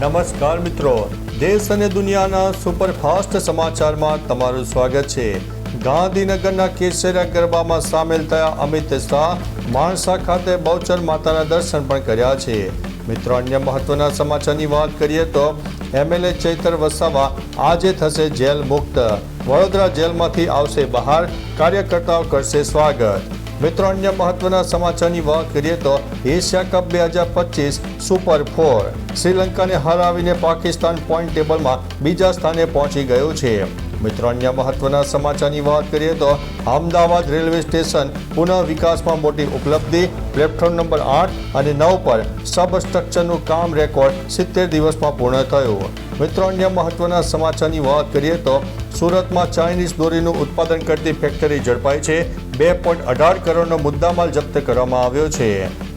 નમસ્કાર મિત્રો. દેશ અને દુનિયાના સુપરફાસ્ટ સમાચારમાં તમારું સ્વાગત છે. ગાંધીનગરના કેસરિયા ગરબામાં સામેલ થયા અમિત શાહ માણસા ખાતે બહુચર માતાના દર્શન પણ કર્યા છે. મિત્રો, અન્ય મહત્વના સમાચારની વાત કરીએ તો એમએલએ ચૈતર વસાવા આજે થશે જેલ મુક્ત. વડોદરા જેલમાંથી આવશે બહાર. કાર્યકર્તાઓ કરશે સ્વાગત. મિત્રો, અન્ય મહત્વના સમાચારની વાત કરીએ તો એશિયા કપ બે હજાર પચીસ સુપર ફોર. શ્રીલંકાને હરાવીને પાકિસ્તાન પોઈન્ટ ટેબલમાં બીજા સ્થાને પહોંચી ગયું છે. મિત્રો, અન્ય મહત્વના સમાચારની વાત કરીએ તો અમદાવાદ રેલવે સ્ટેશન પુનઃ વિકાસમાં મોટી ઉપલબ્ધિ, પ્લેટફોર્મ નંબર આઠ અને નવ પર સબ સ્ટ્રક્ચરનું કામ રેકોર્ડ સિત્તેર દિવસમાં પૂર્ણ થયું. મિત્રો, અન્ય મહત્વના સમાચારની વાત કરીએ તો સુરતમાં ચાઇનીઝ દોરીનું ઉત્પાદન કરતી ફેક્ટરી ઝડપાઈ છે. બે પોઈન્ટ અઢાર કરોડનો મુદ્દામાલ જપ્ત કરવામાં આવ્યો છે.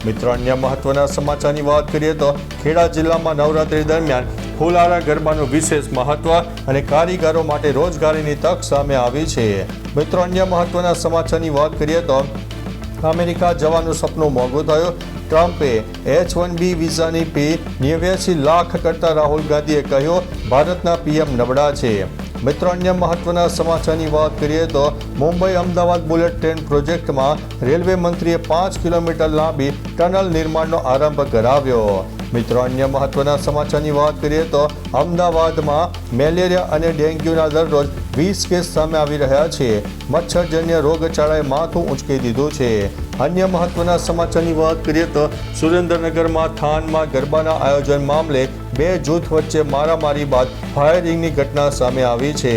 મિત્રો, અન્ય મહત્વના સમાચારની વાત કરીએ તો ખેડા જિલ્લામાં નવરાત્રી દરમિયાન ફુલારા ગરબાનું વિશેષ મહત્વ અને કારીગરો માટે રોજગારીની તક સામે આવી છે. મિત્રો, અન્ય મહત્વના સમાચારની વાત કરીએ તો અમેરિકા જવાનું સપનું મોંઘું થયું. ટ્રમ્પે એચ વન બી વિઝાની ફી નેવ્યાસી લાખ કરતા રાહુલ ગાંધીએ કહ્યું, ભારતના પીએમ નબળા છે. મિત્રો, અન્ય મહત્વના સમાચારની વાત કરીએ તો મુંબઈ અમદાવાદ બુલેટ ટ્રેન પ્રોજેક્ટમાં રેલવે મંત્રીએ પાંચ કિલોમીટર લાંબી ટનલ નિર્માણનો આરંભ કરાવ્યો. મિત્રો, અન્ય મહત્વના સમાચારની વાત કરીએ તો અમદાવાદમાં મેલેરિયા અને ડેન્ગ્યુના દરરોજ વીસ કેસ સામે આવી રહ્યા છે. મચ્છરજન્ય રોગચાળાએ માથું ઉંચકી દીધું છે. અન્ય મહત્વના સમાચારની વાત કરીએ તો સુરેન્દ્રનગરમાં થાનમાં ગરબાના આયોજન મામલે બે જૂથ વચ્ચે મારામારી બાદ ફાયરિંગની ઘટના સામે આવી છે.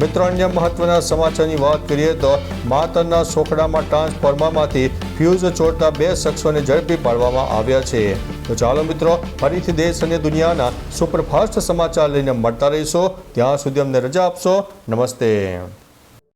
મિત્રો, અન્ય મહત્વના સમાચારની વાત કરીએ તો માતરના સોખડામાં ટ્રાન્સફોર્મરમાંથી ફ્યુઝ ચોરતા બે શખ્સોને ઝડપી પાડવામાં આવ્યા છે. તો ચાલો મિત્રો, ફરીથી દેશ અને દુનિયાના સુપરફાસ્ટ સમાચાર લઈને મળતા રહીશો. ત્યાં સુધી અમને રજા આપશો. નમસ્તે.